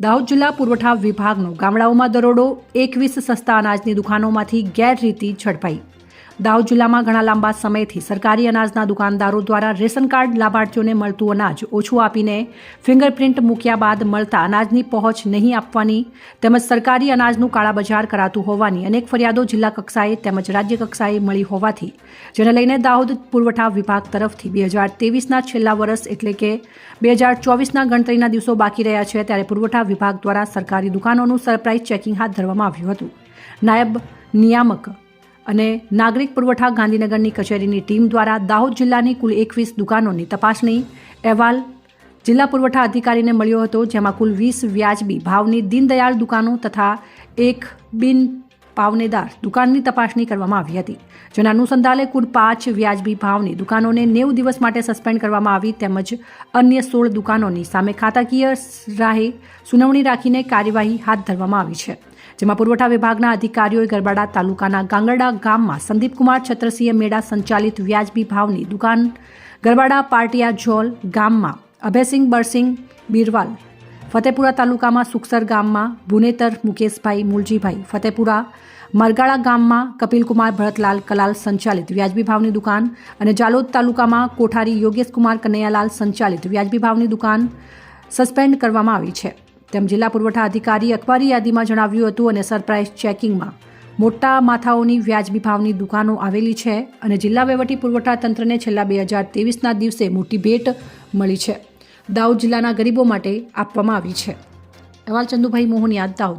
દાહોદ જિલ્લા પુરવઠા વિભાગનો ગામડાઓમાં દરોડો એકવીસ સસ્તા અનાજની દુકાનોમાંથી ગેરરીતિ ઝડપાઈ. દાહોદ જિલ્લામાં ઘણા લાંબા સમયથી સરકારી અનાજના દુકાનદારો દ્વારા રેશન કાર્ડ લાભાર્થીઓને મળતું અનાજ ઓછું આપીને ફિંગરપ્રિન્ટ મૂક્યા બાદ મળતા અનાજની પહોંચ નહીં આપવાની તેમજ સરકારી અનાજનું કાળાબજાર કરાતું હોવાની અનેક ફરિયાદો જિલ્લા કક્ષાએ તેમજ રાજ્ય કક્ષાએ મળી હોવાથી, જેને લઈને દાહોદ પુરવઠા વિભાગ તરફથી બે હજાર તેવીસના છેલ્લા વર્ષ એટલે કે બે હજાર ચોવીસના ગણતરીના દિવસો બાકી રહ્યા છે ત્યારે પુરવઠા વિભાગ દ્વારા સરકારી દુકાનોનું સરપ્રાઇઝ ચેકિંગ હાથ ધરવામાં આવ્યું હતું. નાયબ નિયામક અને નાગરિક પુરવઠા ગાંધીનગરની કચેરીની ટીમ દ્વારા દાહોદ જિલ્લાની કુલ એકવીસ દુકાનોની તપાસણી અહેવાલ જિલ્લા પુરવઠા અધિકારીને મળ્યો હતો, જેમાં કુલ વીસ વ્યાજબી ભાવની દીનદયાળ દુકાનો તથા એક બિન પાવનેદાર દુકાનની તપાસણી કરવામાં આવી હતી. જેના અનુસંધાને કુલ પાંચ વ્યાજબી ભાવની દુકાનોને નેવું દિવસ માટે સસ્પેન્ડ કરવામાં આવી તેમજ અન્ય સોળ દુકાનોની સામે ખાતાકીય રાહે સુનાવણી રાખીને કાર્યવાહી હાથ ધરવામાં આવી છે. જેમાં પુરવઠા વિભાગના અધિકારીઓએ ગરબાડા તાલુકાના ગાંગરડા ગામમાં સંદીપકુમાર છત્રસિંહ મેળા સંચાલિત વ્યાજબી ભાવની દુકાન ગરબાડા પાટિયા જોલ ગામમાં અભયસિંહ બરસિંહ બીરવાલ ફતેપુરા તાલુકામાં સુખસર ગામમાં ભુનેતર મુકેશભાઈ મુલજીભાઈ ફતેપુરા, મરગાળા ગામમાં કપિલકુમાર ભરતલાલ કલાલ સંચાલિત વ્યાજબી ભાવની દુકાન અને જાલોદ તાલુકામાં કોઠારી યોગેશકુમાર કનૈયાલાલ સંચાલિત વ્યાજબી ભાવની દુકાન સસ્પેન્ડ કરવામાં આવી છે. તેમ જિલ્લા પુરવઠા અધિકારી અખબારી યાદીમાં જણાવ્યું હતું અને સરપ્રાઇઝ ચેકિંગમાં મોટા માથાઓની વ્યાજબી ભાવની દુકાનો આવેલી છે અને જિલ્લા વહીવટી પુરવઠા તંત્રને છેલ્લા બે હજાર તેવીસના દિવસે મોટી ભેટ મળી છે. દાઉદ જિલ્લાના ગરીબો માટે આપવામાં આવી છે. અહેવાલ ચંદુભાઈ મોહન યાદ દાઉદ